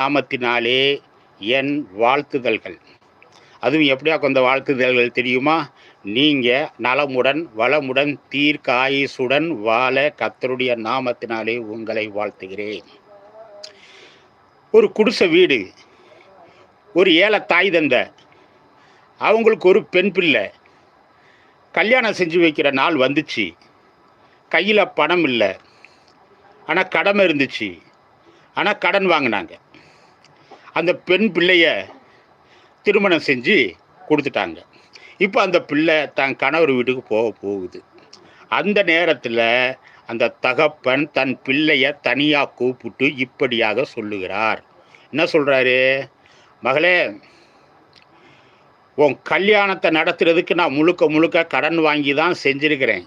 நாமத்தினாலே என் வாழ்த்துதல்கள். அதுவும் எப்படியா கொஞ்சம் வாழ்த்துதல்கள் தெரியுமா? நீங்கள் நலமுடன் வளமுடன் தீர்க்காயுசுடன் வாழ கத்தருடைய நாமத்தினாலே உங்களை வாழ்த்துகிறேன். ஒரு குடிசை வீடு ஒரு ஏழை தாய் தந்த அவங்களுக்கு ஒரு பெண் பிள்ளை கல்யாணம் செஞ்சு வைக்கிற நாள் வந்துச்சு. கையில் பணம் இல்லை. ஆனால் கடமை இருந்துச்சு. ஆனால் கடன் வாங்கினாங்க. அந்த பெண் பிள்ளைய திருமணம் செஞ்சு கொடுத்துட்டாங்க. இப்போ அந்த பிள்ளை தன் கணவர் வீட்டுக்கு போக போகுது. அந்த நேரத்தில் அந்த தகப்பன் தன் பிள்ளைய தனியாக கூப்பிட்டு இப்படியாக சொல்லுகிறார். என்ன சொல்கிறாரு மகளே உன் கல்யாணத்தை நடத்துறதுக்கு நான் முழுக்க முழுக்க கடன் வாங்கி தான் செஞ்சுருக்கிறேன்.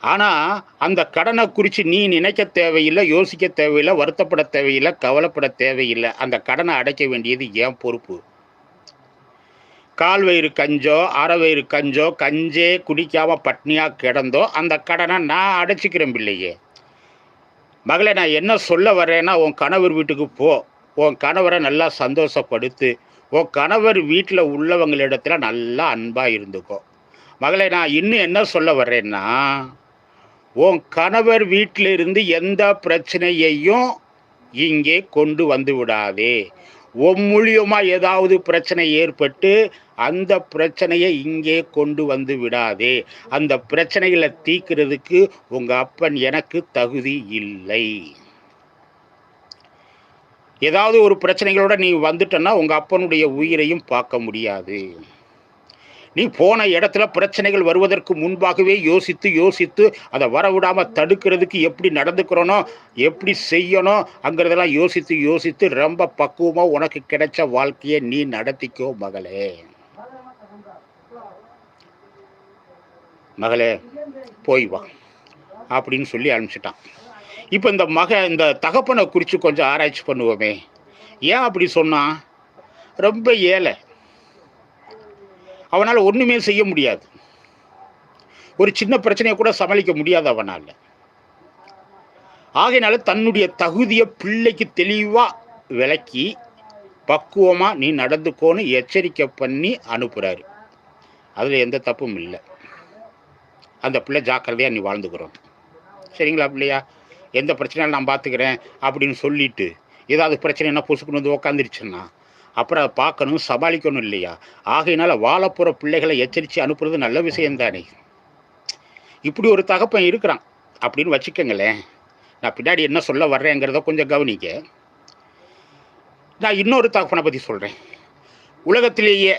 ஆனால் அந்த கடனை குறித்து நீ நினைக்க தேவையில்லை யோசிக்க தேவையில்லை வருத்தப்பட தேவையில்லை கவலைப்பட தேவையில்லை. அந்த கடனை அடைக்க வேண்டியது ஏன் பொறுப்பு. கால் வயிறு கஞ்சோ அரை வயிறு கஞ்சோ கஞ்சே குடிக்காமல் பட்னியாக கிடந்தோ அந்த கடனை நான் அடைச்சிக்கிறேன் பிள்ளையே. மகளே நான் என்ன சொல்ல வரேன்னா உன் கணவர் வீட்டுக்கு போ. உன் கணவரை நல்லா சந்தோஷப்படுத்து. உன் கணவர் வீட்டில் உள்ளவங்களிடத்துல நல்லா அன்பாக இருந்துக்கோ. மகளே நான் இன்னும் என்ன சொல்ல வர்றேன்னா உன் கணவர் வீட்டிலிருந்து எந்த பிரச்சனையையும் இங்கே கொண்டு வந்து விடாதே. உன் மூலியமாக ஏதாவது பிரச்சனை ஏற்பட்டு அந்த பிரச்சனையை இங்கே கொண்டு வந்து விடாதே. அந்த பிரச்சனைகளை தீர்க்கிறதுக்கு உங்கள் அப்பன் எனக்கு தகுதி இல்லை. ஏதாவது ஒரு பிரச்சனைகளோட நீ வந்துட்டன்னா உங்கள் அப்பனுடைய உயிரையும் பார்க்க முடியாது. நீ போன இடத்துல பிரச்சனைகள் வருவதற்கு முன்பாகவே யோசித்து யோசித்து அதை வரவிடாமல் தடுக்கிறதுக்கு எப்படி நடந்துக்கிறனோ எப்படி செய்யணும் அங்கிறதெல்லாம் யோசித்து யோசித்து ரொம்ப பக்குவமாக உனக்கு கிடைச்ச வாழ்க்கையை நீ நடத்திக்கோ மகளே. மகளே போய் வா அப்படின்னு சொல்லி அனுப்பிச்சிட்டான். இப்போ இந்த மக இந்த தகப்பனை குறித்து கொஞ்சம் ஆராய்ச்சி பண்ணுவோமே. ஏன் அப்படி சொன்னான் ரொம்ப ஏழை. அவனால் ஒன்றுமே செய்ய முடியாது. ஒரு சின்ன பிரச்சனையை கூட சமாளிக்க முடியாது அவனால். ஆகையினால தன்னுடைய தகுதியை பிள்ளைக்கு தெளிவாக விளக்கி பக்குவமாக நீ நடந்துக்கோன்னு எச்சரிக்கை பண்ணி அனுப்புகிறாரு அதில் எந்த தப்பும் இல்லை. அந்த பிள்ளை ஜாக்கிரதையாக நீ வாழ்ந்துக்கிறோம். சரிங்களா பிள்ளையா? எந்த பிரச்சனையும் நான் பார்த்துக்கிறேன் அப்படின்னு சொல்லிட்டு ஏதாவது பிரச்சனைனா பொசுக்குன்னு வந்து உக்காந்துருச்சுன்னா அப்புறம் அதை பார்க்கணும் சமாளிக்கணும் இல்லையா? ஆகையினால வாழப்போகிற பிள்ளைகளை எச்சரித்து அனுப்புறது நல்ல விஷயம்தானே இப்படி ஒரு தகப்பன் இருக்கிறான். அப்படின்னு வச்சுக்கோங்களேன். நான் பின்னாடி என்ன சொல்ல வர்றேங்கிறத கொஞ்சம் கவனிக்க நான் இன்னொரு தகப்பனை பற்றி சொல்கிறேன் உலகத்திலேயே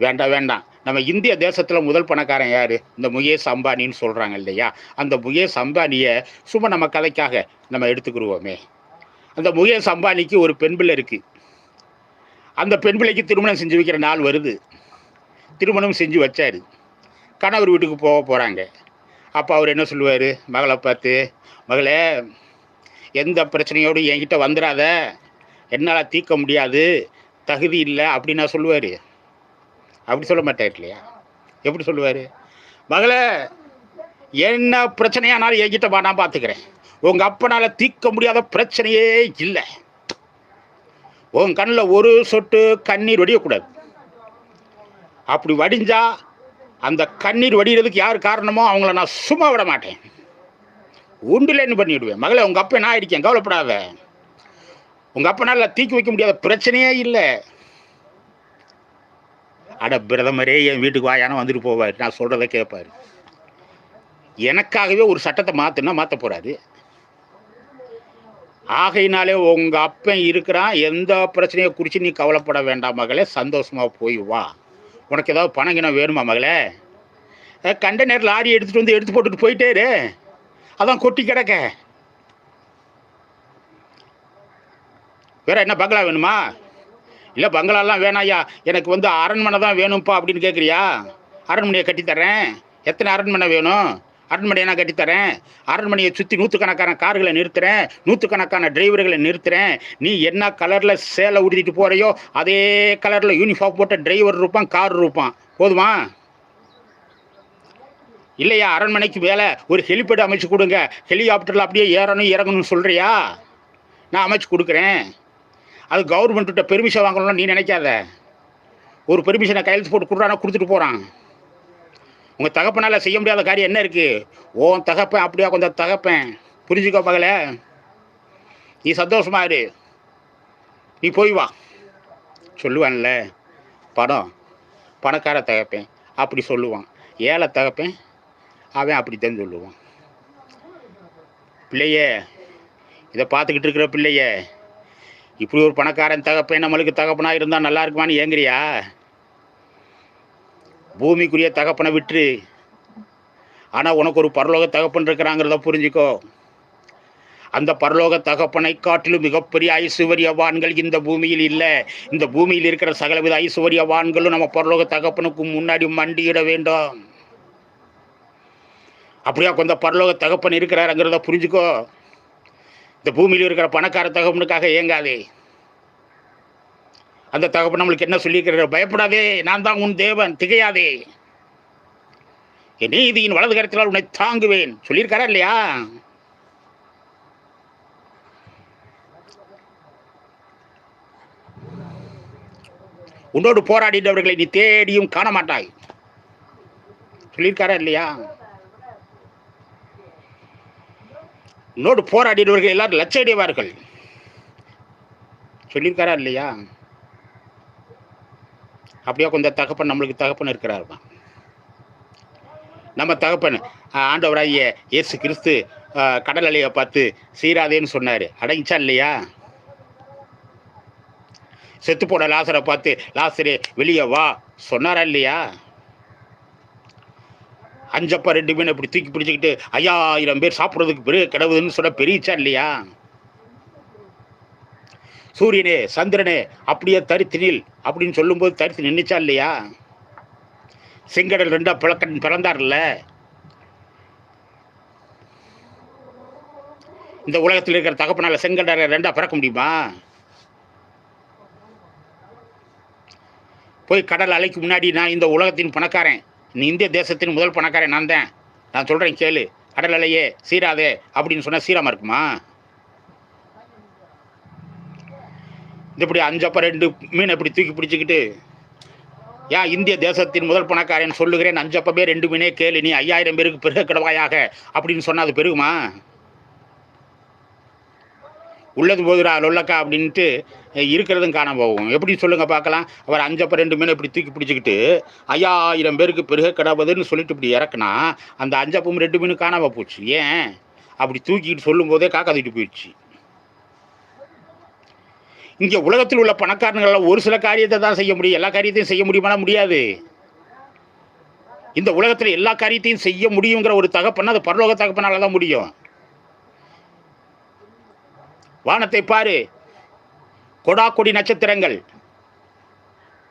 வேண்டாம் வேண்டாம். நம்ம இந்திய தேசத்தில் முதல் பணக்காரன் யார்? இந்த முகேஷ் அம்பானின்னு சொல்கிறாங்க இல்லையா? அந்த முகேஷ் அம்பானியை சும்மா நம்ம கதைக்காக நம்ம எடுத்துக்கிடுவோமே அந்த முகேஷ் அம்பானிக்கு ஒரு பெண் பிள்ளை இருக்குது அந்த பெண் பிள்ளைக்கு திருமணம் செஞ்சு வைக்கிற நாள் வருது. திருமணம் செஞ்சு வச்சார். கணவர் வீட்டுக்கு போக போகிறாங்க அப்போ அவர் என்ன சொல்லுவார்? மகளை பார்த்து மகளே எந்த பிரச்சனையோடு என்கிட்ட வந்துடாத என்னால் தீர்க்க முடியாது. தகுதி இல்லை. அப்படின்னு நான் சொல்லுவார். அப்படி சொல்ல மாட்டார் இல்லையா? எப்படி சொல்லுவார்? மகளே என்ன பிரச்சனையானாலும் என்கிட்ட வா நான் பார்த்துக்கிறேன் உங்கள் அப்பனால் தீர்க்க முடியாத பிரச்சனையே இல்லை. உன் கண்ணில் ஒரு சொட்டு கண்ணீர் வடியக்கூடாது. அப்படி வடிஞ்சா அந்த கண்ணீர் வடிகிறதுக்கு யார் காரணமோ அவங்கள நான் சும்மா விட மாட்டேன். உண்டுலேன்னு பண்ணிவிடுவேன் மகளே உங்கள் அப்பா நான் இருக்கேன் கவலைப்படாத. உங்கள் அப்பனால் தீக்கி வைக்க முடியாத பிரச்சனையே இல்லை. அட பிரதமரே என் வீட்டுக்கு வாயானம் வந்துட்டு போவார். நான் சொல்கிறத கேட்பார் எனக்காகவே ஒரு சட்டத்தை மாற்றுனா மாற்ற போகிறாரு ஆகையினாலே உங்கள் அப்பன் இருக்கிறான். எந்த பிரச்சனையை குறித்து நீ கவலைப்பட வேண்டாம் மகளே. சந்தோஷமாக போய் வா. உனக்கு ஏதாவது பணம் கிணம் வேணுமா மகளே? கண்டெய்னர் லாரி எடுத்துகிட்டு வந்து எடுத்து போட்டுட்டு போயிட்டேரு அதான் கொட்டி கிடக்க. வேற என்ன பங்களா வேணுமா? இல்லை பங்களாலாம் வேணாயா எனக்கு வந்து அரண்மனை தான் வேணும்ப்பா அப்படின்னு கேட்குறியா அரண்மனையை கட்டித்தரேன் எத்தனை அரண்மனை வேணும்? அரண்மனையை நான் கட்டித்தரேன் அரண்மனையை சுற்றி நூற்றுக்கணக்கான கார்களை நிறுத்துகிறேன் நூற்றுக்கணக்கான டிரைவர்களை நிறுத்துகிறேன் நீ என்ன கலரில் சேலை உடுத்திட்டு போகிறையோ அதே கலரில் யூனிஃபார்ம் போட்ட டிரைவர் இருப்பான் கார் இருப்பான் போதுமா? இல்லையா? அரண்மனைக்கு வேலை ஒரு ஹெலிபேட் அமைச்சு கொடுங்க. ஹெலிகாப்டரில் அப்படியே ஏறணும் இறங்கணும்னு சொல்கிறியா நான் அமைச்சு கொடுக்குறேன். அது கவர்மெண்ட்ட பெர்மிஷன் வாங்கணும்னு நீ நினைக்காத. ஒரு பெர்மிஷனை கையெழுத்து போட்டு கொடுறானா கொடுத்துட்டு போகிறான் உங்கள் தகப்பனால் செய்ய முடியாத காரியம் என்ன இருக்குது ஓன் தகப்பேன் அப்படியா கொஞ்சம் தகப்பேன்? புரிஞ்சுக்கோ பகல. நீ சந்தோஷமா இரு. நீ போய் வா. சொல்லுவான்ல பணம் பணக்கார தகப்பேன் அப்படி சொல்லுவான். ஏழை தகப்பேன் அவன் அப்படித்தான் சொல்லுவான். பிள்ளையே இதை பார்த்துக்கிட்டு இருக்கிற பிள்ளையே இப்படி ஒரு பணக்காரன் தகப்பேன் நம்மளுக்கு தகப்பனாக இருந்தால் நல்லா இருக்குமான்னு ஏங்குறியா? பூமிக்குரிய தகப்பனை விட்டுரு ஆனால் உனக்கு ஒரு பரலோக தகப்பன் இருக்கிறாங்கிறத புரிஞ்சுக்கோ. அந்த பரலோக தகப்பனை காட்டிலும் மிகப்பெரிய ஐசுவரியவான்கள் இந்த பூமியில் இல்லை. இந்த பூமியில் இருக்கிற சகலவித ஐசுவரியவான்களும் நம்ம பரலோக தகப்பனுக்கு முன்னாடி மண்டியிட வேண்டும். அப்படியா கொஞ்சம் பரலோக தகப்பன் இருக்கிறாருங்கிறத புரிஞ்சுக்கோ. இந்த பூமியில் இருக்கிற பணக்கார தகப்பனுக்காக இயங்காதே அந்த தகப்பு நம்மளுக்கு என்ன சொல்லியிருக்கிற பயப்படாதே நான் தான் உன் தேவன் திகையாதே. என் நீதியின் வலது கரத்தினால் உன்னை தாங்குவேன். சொல்லியிருக்காரா இல்லையா? உன்னோடு போராடினவர்களை நீ தேடியும் காண மாட்டாய் சொல்லியிருக்காரா இல்லையா? உன்னோடு போராடினவர்கள் எல்லாரும் லட்சடைவார்கள். சொல்லியிருக்காரா இல்லையா? அப்படியே கொஞ்சம் தகப்பன் நம்மளுக்கு தகப்பன் இருக்கிறாருமா. நம்ம தகப்பன் ஆண்டவராகிய இயேசு கிறிஸ்து கடல் அலையை பார்த்து சீராதேன்னு சொன்னார். அடங்கிச்சா இல்லையா? செத்து போன லாசரை பார்த்து லாசரே வெளியே வா. சொன்னாரா இல்லையா? அஞ்சப்பா ரெண்டு மீன் இப்படி தூக்கி பிடிச்சிக்கிட்டு ஐயாயிரம் பேர் சாப்பிட்றதுக்கு பெரிய கிடவுதுன்னு சொன்ன பெரியச்சா இல்லையா? சூரியனே சந்திரனே அப்படியே தரித்து நில் அப்படின்னு சொல்லும்போது தரித்து நின்றுச்சா இல்லையா? செங்கடல் ரெண்டா பிளக்கன் பிறந்தார்ல. இந்த உலகத்தில் இருக்கிற தகப்பனால செங்கடலை ரெண்டா பிறக்க முடியுமா? போய் கடல் அலைக்கு முன்னாடி நான் இந்த உலகத்தின் பணக்காரன். நீ இந்திய தேசத்தின் முதல் பணக்காரன் நான் தான். நான் சொல்கிறேன் கேளு. கடல் அலையே சீராதே அப்படின்னு சொன்னால் சீராமல் இருக்குமா இந்த இப்படி அஞ்சப்ப ரெண்டு மீன் இப்படி தூக்கி பிடிச்சிக்கிட்டு ஏன் இந்திய தேசத்தின் முதல் பணக்காரன் சொல்லுகிறேன் அஞ்சப்பமே ரெண்டு மீனே கேளு நீ ஐயாயிரம் பேருக்கு பெருக கிடவாயாக அப்படின்னு சொன்னால் அது பெருகுமா? உள்ளது போதுரா லொல்லக்கா அப்படின்ட்டு இருக்கிறதும் காணாம போகும். எப்படி சொல்லுங்கள் பார்க்கலாம். அவர் அஞ்சப்ப ரெண்டு மீனை இப்படி தூக்கி பிடிச்சிக்கிட்டு ஐயாயிரம் பேருக்கு பெருக கிடவுதுன்னு சொல்லிட்டு இப்படி இறக்குனா அந்த அஞ்சப்பம் ரெண்டு மீனும் காணாமல் போச்சு. ஏன்? அப்படி தூக்கிக்கிட்டு சொல்லும் போதே காக்கா தூக்கிட்டு போயிடுச்சு. இங்கே உலகத்தில் உள்ள பணக்காரங்களால் ஒரு சில காரியத்தை தான் செய்ய முடியும். எல்லா காரியத்தையும் செய்ய முடியுமானா முடியாது. இந்த உலகத்தில் எல்லா காரியத்தையும் செய்ய முடியுங்கிற ஒரு தகப்பன்னா அது பரலோக தகப்பனால தான் முடியும். வானத்தை பாரு. கொடா கொடி நட்சத்திரங்கள்.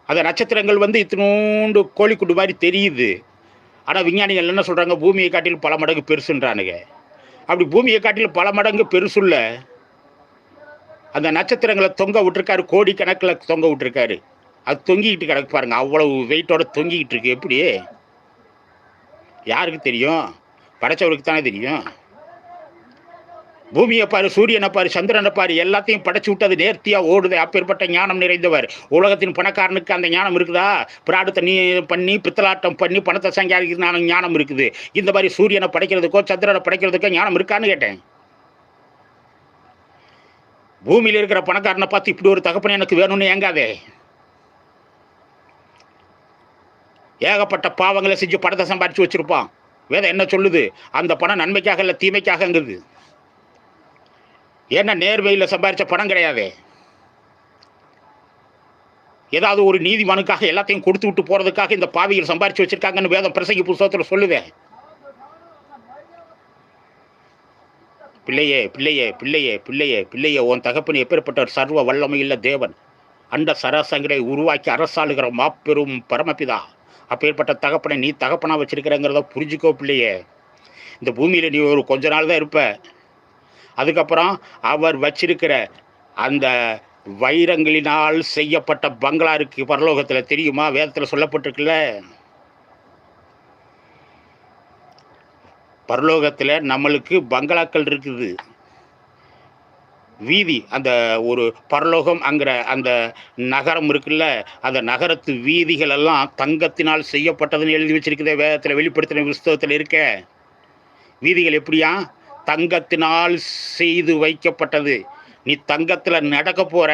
அந்த நட்சத்திரங்கள் வந்து இத்தினூண்டு கோழிக்குண்டு மாதிரி தெரியுது. ஆனால் விஞ்ஞானிகள் என்ன சொல்கிறாங்க பூமியை காட்டிலும் பல மடங்கு பெருசுன்றானுங்க. அப்படி பூமியை காட்டிலும் பல மடங்கு பெருசுள்ள அந்த நட்சத்திரங்களை தொங்க விட்டுருக்காரு கோடி கணக்கில் தொங்க விட்டுருக்காரு. அது தொங்கிக்கிட்டு கிடக்கு பாருங்க அவ்வளவு வெயிட்டோட தொங்கிக்கிட்டு இருக்கு. எப்படி? யாருக்கு தெரியும்? படைச்சவருக்கு தானே தெரியும். பூமியை பாரு சூரியனை பாரு சந்திரனை பாரு எல்லாத்தையும் படைச்சு விட்டு அது நேர்த்தியாக ஓடுது. அப்பேற்பட்ட ஞானம் நிறைந்தவர். உலகத்தின் பணக்காரனுக்கு அந்த ஞானம் இருக்குதா? பிராடத்தை நீ பண்ணி பித்தலாட்டம் பண்ணி பணத்தை சங்காதிக்கிறது ஞானம் இருக்குது. இந்த மாதிரி சூரியனை படைக்கிறதுக்கோ சந்திரனை படைக்கிறதுக்கோ ஞானம் இருக்கான்னு கேட்டேன். பூமியில் இருக்கிற பணக்காரனை பார்த்து இப்படி ஒரு தகப்பனை எனக்கு வேணும்னு ஏங்காதே. ஏகப்பட்ட பாவங்களை செஞ்சு பணத்தை சம்பாரிச்சு வச்சிருப்பான். வேதம் என்ன சொல்லுது? அந்த பணம் நன்மைக்காக இல்லை தீமைக்காகங்குது ஏன்னா நேர்மையில் சம்பாரித்த பணம் கிடையாதே. ஏதாவது ஒரு நீதிமனுக்காக எல்லாத்தையும் கொடுத்து விட்டு போகிறதுக்காக இந்த பாவிகள் சம்பாரித்து வச்சுருக்காங்கன்னு வேதம் பிரசங்கி புஸ்தகத்தில் சொல்லுவேன் பிள்ளையே பிள்ளையே பிள்ளையே பிள்ளையே பிள்ளையே உன் தகப்பன் எப்பேற்பட்ட சர்வ வல்லமையுள்ள தேவன். அண்ட சராசங்களை உருவாக்கி அரசாளுகிற மாப்பெரும் பரமபிதா. அப்பேற்பட்ட தகப்பனை நீ தகப்பனாக வச்சிருக்கிறங்கிறத புரிஞ்சுக்கோ பிள்ளையே. இந்த பூமியில் நீ ஒரு கொஞ்ச நாள் தான் இருப்ப. அதுக்கப்புறம் அவர் வச்சிருக்கிற அந்த வைரங்களினால் செய்யப்பட்ட பங்களா இருக்கு. பரலோகத்தில் தெரியுமா? வேதத்தில் சொல்லப்பட்டிருக்குல்ல. பரலோகத்தில் நம்மளுக்கு பங்களாக்கள் இருக்குது. வீதி அந்த ஒரு பரலோகம் அங்கிற அந்த நகரம் இருக்குல்ல அந்த நகரத்து வீதிகள் எல்லாம் தங்கத்தினால் செய்யப்பட்டதுன்னு எழுதி வச்சிருக்குதே வேதத்தில் வெளிப்படுத்தின புஸ்தகத்தில் இருக்க. வீதிகள் எப்படியா? தங்கத்தினால் செய்து வைக்கப்பட்டது. நீ தங்கத்தில் நடக்க போகிற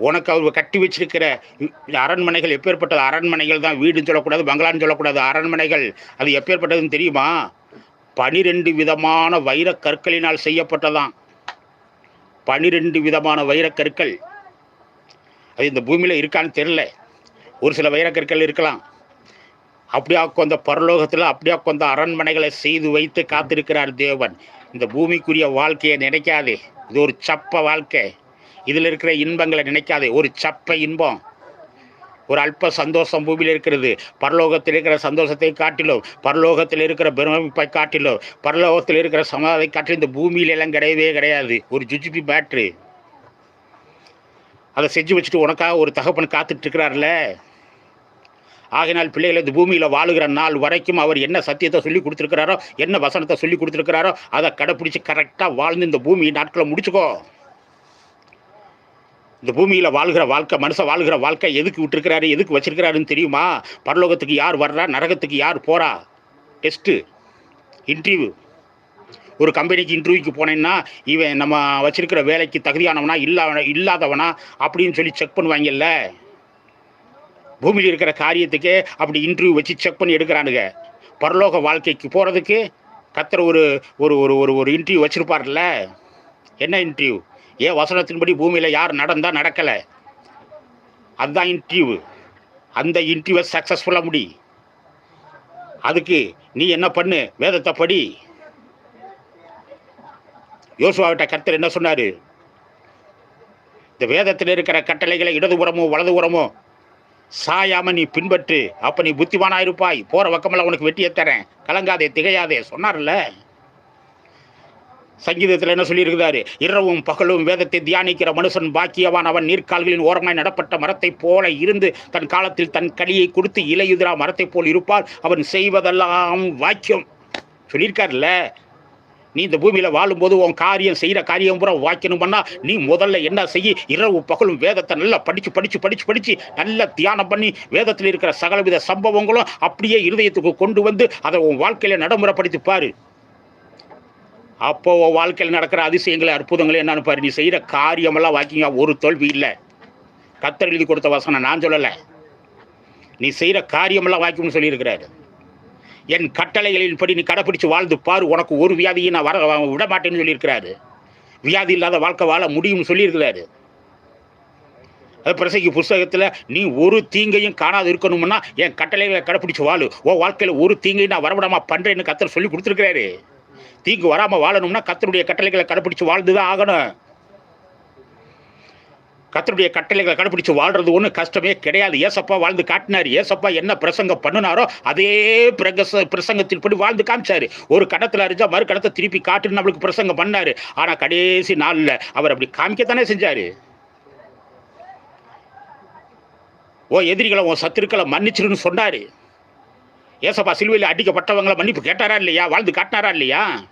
உனக்கு அவர் கட்டி வச்சிருக்கிற அரண்மனைகள் எப்பேற்பட்டது? அரண்மனைகள் தான் வீடுன்னு சொல்லக்கூடாது பங்களான்னு சொல்லக்கூடாது. அரண்மனைகள் அது எப்பேற்பட்டதுன்னு தெரியுமா? பனிரெண்டு விதமான வைரக் கற்களினால் செய்யப்பட்டதான் பனிரெண்டு விதமான வைரக்கற்கள் அது இந்த பூமியில் இருக்கான்னு தெரில ஒரு சில வைரக்கற்கள் இருக்கலாம். அப்படியா கொண்ட பரலோகத்தில் அப்படியா கொண்ட அரண்மனைகளை செய்து வைத்து காத்திருக்கிறார் தேவன். இந்த பூமிக்குரிய வாழ்க்கையை நினைக்காதே. இது ஒரு சப்ப வாழ்க்கை. இதில் இருக்கிற இன்பங்களை நினைக்காதே. ஒரு சப்ப இன்பம். ஒரு அல்ப சந்தோஷம் பூமியில் இருக்கிறது. பரலோகத்தில் இருக்கிற சந்தோஷத்தை காட்டிலும் பரலோகத்தில் இருக்கிற பிரமிப்பை காட்டிலும் பரலோகத்தில் இருக்கிற சமாதை காட்டிலும் இந்த பூமியில எல்லாம் கிடையவே கிடையாது. ஒரு ஜுஜிபி பேட்ரு அதை செஞ்சு வச்சுட்டு உனக்காக ஒரு தகப்பன் காத்துட்டு இருக்கிறார்ல. ஆகையினால் பிள்ளைகள் இந்த பூமியில் வாழுகிற நாள் வரைக்கும் அவர் என்ன சத்தியத்தை சொல்லி கொடுத்துருக்கிறாரோ என்ன வசனத்தை சொல்லி கொடுத்துருக்கிறாரோ அதை கடைப்பிடிச்சி கரெக்டாக வாழ்ந்து இந்த பூமி நாட்களை முடிச்சுக்கோ. இந்த பூமியில் வாழ்கிற வாழ்க்கை மனுஷன் வாழ்கிற வாழ்க்கை எதுக்கு விட்டுருக்கிறாரு எதுக்கு வச்சிருக்கிறாருன்னு தெரியுமா? பரலோகத்துக்கு யார் வர்றா நரகத்துக்கு யார் போகிறா டெஸ்ட்டு இன்டர்வியூ ஒரு கம்பெனிக்கு இன்டர்வியூக்கு போனேன்னா இவன் நம்ம வச்சிருக்கிற வேலைக்கு தகுதியானவனா இல்லா இல்லாதவனா அப்படின்னு சொல்லி செக் பண்ணுவாங்கல்ல? பூமியில் இருக்கிற காரியத்துக்கே அப்படி இன்டர்வியூ வச்சு செக் பண்ணி எடுக்கிறானுங்க. பரலோக வாழ்க்கைக்கு போகிறதுக்கு கத்துற ஒரு ஒரு ஒரு ஒரு ஒரு இன்டர்வியூ வச்சுருப்பார்ல என்ன இன்டர்வியூ ஏன் வசனத்தின்படி பூமியில் யார் நடந்தால் நடக்கலை? அதுதான் இன்டர்வியூ அந்த இன்டர்வியூவை சக்ஸஸ்ஃபுல்லாக முடி. அதுக்கு நீ என்ன பண்ணு? வேதத்தை படி. யோசுவாவிட்ட கர்த்தர் என்ன சொன்னார்? இந்த வேதத்தில் இருக்கிற கட்டளைகளை இடதுபுறமோ வலதுபுறமோ சாயாம நீ பின்பற்று. அப்போ நீ புத்திமானா இருப்பாய். பக்கமெல்லாம் உனக்கு வெட்டியை தரேன். கலங்காதே திகையாதே. சொன்னார்ல? சங்கீதத்தில் என்ன சொல்லியிருக்கிறாரு? இரவும் பகலும் வேதத்தை தியானிக்கிற மனுஷன் பாக்கியவான். அவன் நீர்க்கால்களின் ஓரமாய் நடப்பட்ட மரத்தைப் போல இருந்து தன் காலத்தில் தன் கலியை கொடுத்து இலையுதிரா மரத்தைப் போல் இருப்பால் அவன் செய்வதெல்லாம் வாக்கியம். சொல்லியிருக்காருல்ல? நீ இந்த பூமியில் வாழும்போது உன் காரியம் செய்கிற காரியம் பூரா வாய்க்கணும் நீ முதல்ல என்ன செய்ய? இரவு பகலும் வேதத்தை நல்லா படித்து படித்து படித்து படித்து நல்லா தியானம் பண்ணி வேதத்தில் இருக்கிற சகலவித சம்பவங்களும் அப்படியே இருதயத்துக்கு கொண்டு வந்து அதை உன் வாழ்க்கையில் நடைமுறைப்படுத்தி பாரு. அப்போ வாழ்க்கையில் நடக்கிற அதிசயங்களை அற்புதங்களை என்னன்னு பாரு. நீ செய்கிற காரியமெல்லாம் வாக்கிங்க ஒரு தோல்வி இல்லை. கத்தர் எழுதி கொடுத்த வசனம் நான் சொல்லலை. நீ செய்கிற காரியமெல்லாம் வாக்கியம்னு சொல்லியிருக்கிறாரு. என் கட்டளைகளின்படி நீ கடைப்பிடிச்சு வாழ்ந்து பாரு. உனக்கு ஒரு வியாதியை நான் வர விட மாட்டேன்னு சொல்லியிருக்கிறாரு. வியாதி இல்லாத வாழ்க்கை வாழ முடியும்னு சொல்லியிருக்கிறாரு. அது பிரசங்கி புஸ்தகத்தில் நீ ஒரு தீங்கையும் காணாது இருக்கணும்னா என் கட்டளைகளை கடைப்பிடிச்சு வாழு. உன் வாழ்க்கையில் ஒரு தீங்கையும் நான் வரவிடாம பண்ணுறேன்னு கத்தர் சொல்லி கொடுத்துருக்கிறாரு. தீங்கு வராமல் வாழணும்னா கத்தருடைய கட்டளைகளை கடைப்பிடிச்சு வாழ்ந்து தான் ஆகணும். கத்தருடைய கட்டளைகளை கடைப்பிடிச்சு வாழ்றது ஒன்றும் கஷ்டமே கிடையாது. ஏசப்பா வாழ்ந்து காட்டினார். ஏசப்பா என்ன பிரசங்கம் பண்ணினாரோ அதே பிரகச பிரசங்கத்தின்படி வாழ்ந்து காமிச்சாரு. ஒரு கடத்தில் அறிஞ்சா மறு கடத்தை திருப்பி காட்டுன்னு நம்மளுக்கு பிரசங்கம் பண்ணார். ஆனால் கடைசி நாளில் அவர் அப்படி காமிக்கத்தானே செஞ்சார். ஓ எதிரிகளை உன் சத்துருக்களை மன்னிச்சிருன்னு சொன்னார். ஏசப்பா சிலுவையில் அடிக்கப்பட்டவங்களை மன்னிப்பு கேட்டாரா இல்லையா? வாழ்ந்து காட்டினாரா இல்லையா?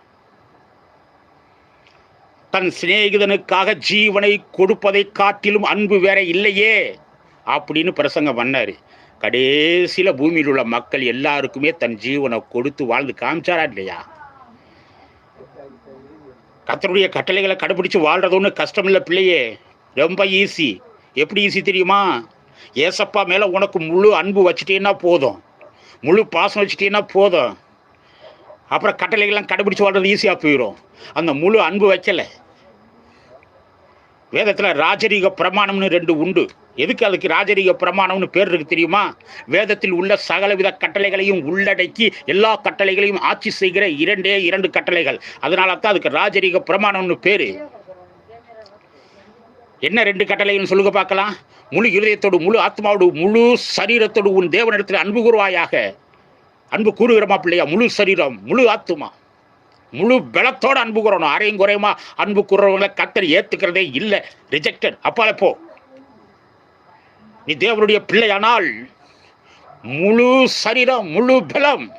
தன் சிநேகிதனுக்காக ஜீவனை கொடுப்பதை காட்டிலும் அன்பு வேற இல்லையே அப்படின்னு பிரசங்கம் பண்ணார். கடைசியில் பூமியில் உள்ள மக்கள் எல்லாருக்குமே தன் ஜீவனை கொடுத்து வாழ்ந்து காமிச்சாரா இல்லையா? கத்தருடைய கட்டளைகளை கடைபிடிச்சு வாழ்றது ஒன்றும் கஷ்டம் இல்லை பிள்ளையே. ரொம்ப ஈஸி எப்படி ஈஸி தெரியுமா? ஏசப்பா மேலே உனக்கு முழு அன்பு வச்சுட்டேன்னா போதும். முழு பாசம் வச்சுட்டீங்கன்னா போதும். அப்புறம் கட்டளைகள்லாம் கடைபிடிச்சு வாழ்றது ஈஸியாக போயிடும் அந்த முழு அன்பு வைக்கலை. வேதத்தில் ராஜரீக பிரமாணம்னு ரெண்டு உண்டு. எதுக்கு அதுக்கு ராஜரீக பிரமாணம்னு பேர் இருக்கு தெரியுமா? வேதத்தில் உள்ள சகலவித கட்டளைகளையும் உள்ளடக்கி எல்லா கட்டளைகளையும் ஆட்சி செய்கிற இரண்டே இரண்டு கட்டளைகள். அதனால தான் அதுக்கு ராஜரீக பிரமாணம்னு பேர். என்ன ரெண்டு கட்டளைன்னு சொல்லுங்க பார்க்கலாம். முழு இருதயத்தோடு முழு ஆத்மாவோடு முழு சரீரத்தோடு உன் தேவனிடத்தில் அன்பு கூறுவாயாக. அன்பு கூறுகிறமா பிள்ளையா? முழு சரீரம் முழு ஆத்துமா முழு பலத்தோடு அன்பு கூறணும். அரையும் குறையுமா? அன்பு கூறுறவங்களை கத்தர் ஏற்றுக்கிறதே இல்லை. ரிஜெக்டட் அப்பால போ. நீ தேவனுடைய பிள்ளையானால் முழு சரீரம் முழு பலம்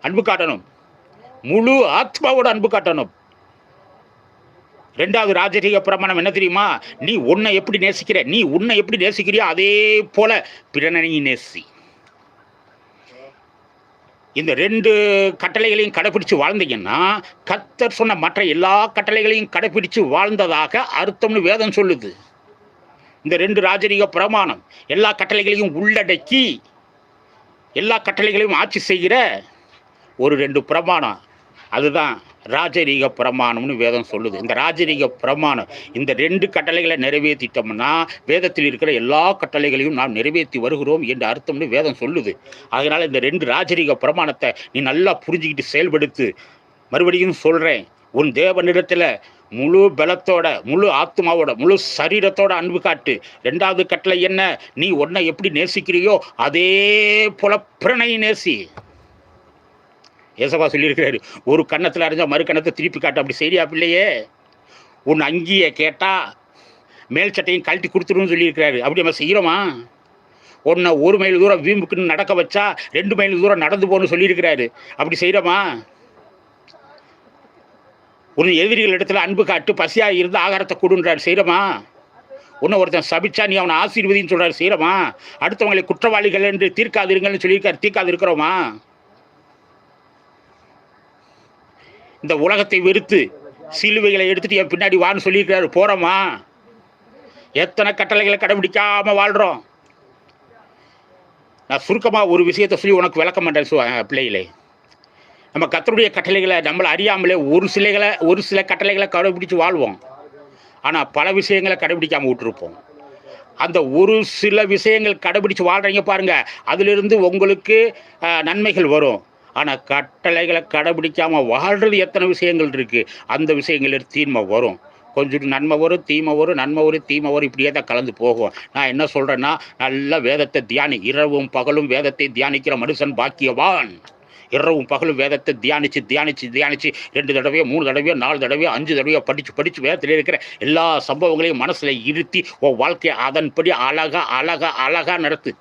அன்பு காட்டணும். முழு ஆத்மாவோட அன்பு காட்டணும். ரெண்டாவது ராஜரீக பிரமாணம் என்ன தெரியுமா? நீ உன்னை எப்படி நேசிக்கிற? நீ உன்னை எப்படி நேசிக்கிறியோ அதே போல பிறனை நேசி. இந்த ரெண்டு கட்டளைகளையும் கடைபிடிச்சு வாழ்ந்தீங்கன்னா கத்தர் சொன்ன மற்ற எல்லா கட்டளைகளையும் கடைபிடிச்சு வாழ்ந்ததாக அர்த்தம்னு வேதம் சொல்லுது. இந்த ரெண்டு ராஜரீக பிரமாணம் எல்லா கட்டளைகளையும் உள்ளடக்கி எல்லா கட்டளைகளையும் ஆட்சி செய்கிற ஒரு ரெண்டு பிரமாணம். அதுதான் ராஜரீக பிரமாணம்னு வேதம் சொல்லுது. இந்த ராஜரீக பிரமாணம் இந்த ரெண்டு கட்டளைகளை நிறைவேற்றிட்டோம்னா வேதத்தில் இருக்கிற எல்லா கட்டளைகளையும் நாம் நிறைவேற்றி வருகிறோம் என்று அர்த்தம்னு வேதம் சொல்லுது. அதனால் இந்த ரெண்டு ராஜரீக பிரமாணத்தை நீ நல்லா புரிஞ்சுக்கிட்டு செயல்படுத்து. மறுபடியும் சொல்கிறேன் உன் தேவனிடத்தில் முழு பலத்தோட முழு ஆத்மாவோட முழு சரீரத்தோட அன்பு காட்டு. ரெண்டாவது கட்டளை என்ன? நீ உன்னை எப்படி நேசிக்கிறியோ அதே போல பிரணை நேசி. ஏசப்பா சொல்லியிருக்கிறாரு ஒரு கன்னத்தில் அறிஞ்சால் மறு கன்னத்தை திருப்பி காட்டு. அப்படி சரியா பிள்ளையே? உன் அங்கியை கேட்டா மேல் சட்டையும் கழட்டி கொடுத்துருன்னு சொல்லியிருக்கிறாரு. அப்படி நம்ம செய்கிறோமா உன்னை ஒரு மைல் தூரம் வீம்புக்குன்னு நடக்க வச்சா ரெண்டு மைல் தூரம் நடந்து போகணும்னு சொல்லியிருக்கிறாரு. அப்படி செய்கிறோமா உன் எதிரிகள் இடத்துல அன்பு காட்டு பசியாக இருந்து ஆகாரத்தை கொடுன்றார். செய்கிறோமா உன்னை ஒருத்தன் சபிச்சா நீ அவனை ஆசீர்வதின்னு சொல்கிறார் செய்கிறோமா அடுத்தவங்களை குற்றவாளிகள் என்று தீர்க்காதிருங்கள்னு சொல்லியிருக்காரு. தீர்க்காது இருக்கிறோமா இந்த உலகத்தை வெறுத்து சிலுவைகளை எடுத்துட்டு என் பின்னாடி வான்னு சொல்லியிருக்கிறாரு. போகிறோமா எத்தனை கட்டளைகளை கடைபிடிக்காமல் வாழ்கிறோம் நான் சுருக்கமாக ஒரு விஷயத்தை சொல்லி உனக்கு விளக்கம் பண்ணுறேன் பிள்ளைகளே. நம்ம கத்தருடைய கட்டளைகளை நம்மளை அறியாமலே ஒரு சிலைகளை ஒரு சில கட்டளைகளை கடைபிடிச்சு வாழ்வோம். ஆனால் பல விஷயங்களை கடைபிடிக்காமல் விட்டுருப்போம். அந்த ஒரு சில விஷயங்கள் கடைபிடிச்சு வாழ்கிறீங்க பாருங்கள் அதிலிருந்து உங்களுக்கு நன்மைகள் வரும். ஆனால் கட்டளைகளை கடைபிடிக்காமல் வாழ்கிறது எத்தனை விஷயங்கள் இருக்குது அந்த விஷயங்களில் தீன்மை வரும். கொஞ்சம் நன்மை வரும் தீமை வரும் நன்மை வரும் தீமை வரும் இப்படியே தான் கலந்து போகும். நான் என்ன சொல்கிறேன்னா நல்ல வேதத்தை தியானி இரவும் பகலும் வேதத்தை தியானிக்கிற மனுஷன் பாக்கியவான். இரவும் பகலும் வேதத்தை தியானிச்சு தியானிச்சு தியானிச்சு ரெண்டு தடவையோ மூணு தடவையோ நாலு தடவையோ அஞ்சு தடவையோ படித்து படித்து வேதத்தில் இருக்கிற எல்லா சம்பவங்களையும் மனசில் இருத்தி உன் வாழ்க்கையை அதன்படி அழகா அழகா அழகாக நடத்து.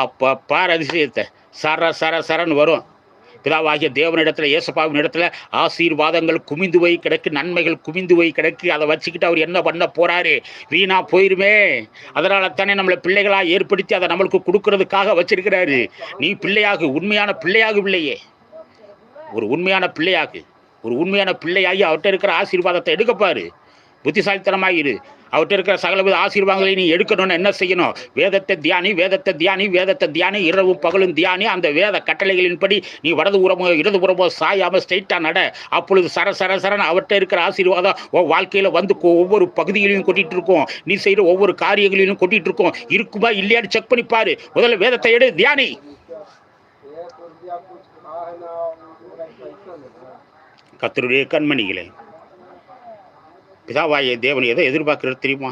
அப்போ பார் அதிசயத்தை சர சர சரன்னு வரும். பிதாவாகிய தேவனிடத்தில் இயேசப்பாவின் இடத்துல ஆசீர்வாதங்கள் குமிந்து போய் கிடக்கு நன்மைகள் குமிந்து போய் கிடக்கு. அதை வச்சுக்கிட்டு அவர் என்ன பண்ண போறாரு? வீணா போயிருமே. அதனால தானே நம்மளை பிள்ளைகளாக ஏற்படுத்தி அதை நம்மளுக்கு கொடுக்கறதுக்காக வச்சிருக்கிறாரு. நீ பிள்ளையாகு உண்மையான பிள்ளையாகு பிள்ளையே ஒரு உண்மையான பிள்ளையாகு ஒரு உண்மையான பிள்ளையாகி அவர்கிட்ட இருக்கிற ஆசீர்வாதத்தை எடுக்கப்பாரு புத்திசாலித்தனமாயிரு. அவர்கிட்ட இருக்கிற சகலவித ஆசீர்வாதங்களை நீ எடுக்கணும்னு என்ன செய்யணும்? வேதத்தை தியானி வேதத்தை தியானி வேதத்தை தியானி இரவு பகலும் தியானி அந்த வேத கட்டளைகளின்படி நீ வடது உரமோ இடது உரமோ சாயாமல் ஸ்ட்ரைட்டாக நட. அப்பொழுது சர சர சரன் அவர்கிட்ட இருக்கிற ஆசீர்வாதம் உன் வாழ்க்கையில் வந்து ஒவ்வொரு பகுதிகளையும் கொட்டிட்டு இருக்கும். நீ செய்கிற ஒவ்வொரு காரியங்களிலும் கொட்டிட்டு இருக்கும். இருக்குமா இல்லையான்னு செக் பண்ணி பாரு. முதல்ல வேதத்தை எடு தியானி. கத்தருடைய கண்மணிகளே பிதாவாய தேவன் எதை எதிர்பார்க்கிறது தெரியுமா?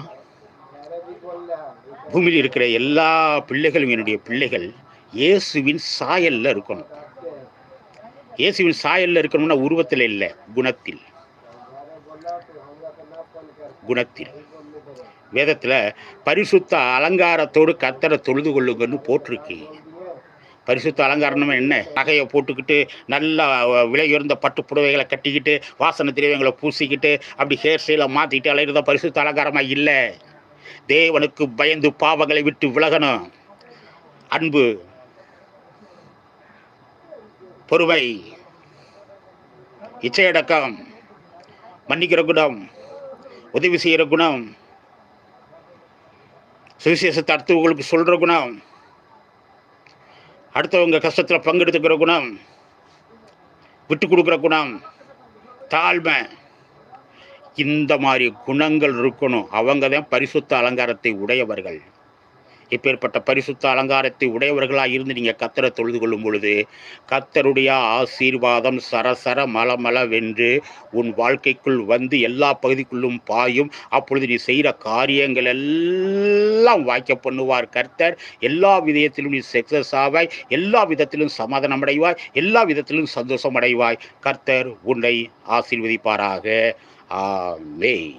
பூமியில் இருக்கிற எல்லா பிள்ளைகளும் என்னுடைய பிள்ளைகள் இயேசுவின் சாயலில் இருக்கணும். இயேசுவின் சாயலில் இருக்கணும்னா உருவத்தில் இல்லை குணத்தில். குணத்தில். வேதத்தில் பரிசுத்த அலங்காரத்தோடு கத்தரை தொழுது கொள்ளுங்கன்னு போட்டிருக்கு. பரிசுத்த அலங்காரணம் என்ன? நகையை போட்டுக்கிட்டு நல்லா விலை உயர்ந்த பட்டு புடவைகளை கட்டிக்கிட்டு வாசனை திரவியங்களை பூசிக்கிட்டு அப்படி ஹேர் ஸ்டைலை மாற்றிக்கிட்டு அலையிறத பரிசுத்த அலங்காரமாக இல்லை. தேவனுக்கு பயந்து பாவங்களை விட்டு விலகணும். அன்பு பொறுமை இச்சையடக்கம் மன்னிக்கிற குணம் உதவி செய்கிற குணம் சுவிசேஷத்தை அடுத்தவங்களுக்கு சொல்கிற குணம் அடுத்தவங்க கஷ்டத்தில் பங்கெடுத்துக்கிற குணம் விட்டு கொடுக்குற குணம் தாழ்மை. இந்த மாதிரி குணங்கள் இருக்கணும். அவங்க தான் பரிசுத்த அலங்காரத்தை உடையவர்கள். இப்பேற்பட்ட பரிசுத்த அலங்காரத்தை உடையவர்களாக இருந்து நீங்கள் கத்தரை தொழுது கொள்ளும் பொழுது கத்தருடைய ஆசீர்வாதம் சரசர மலமல வென்று உன் வாழ்க்கைக்குள் வந்து எல்லா பகுதிக்குள்ளும் பாயும். அப்பொழுது நீ செய்கிற காரியங்கள் எல்லாம் வாய்க்க பண்ணுவார் கர்த்தர். எல்லா விதத்திலும் நீ சக்சஸ் ஆவாய். எல்லா விதத்திலும் சமாதானம் அடைவாய். எல்லா விதத்திலும் சந்தோஷம் அடைவாய். கர்த்தர் உன்னை ஆசீர்வதிப்பாராக. ஆமே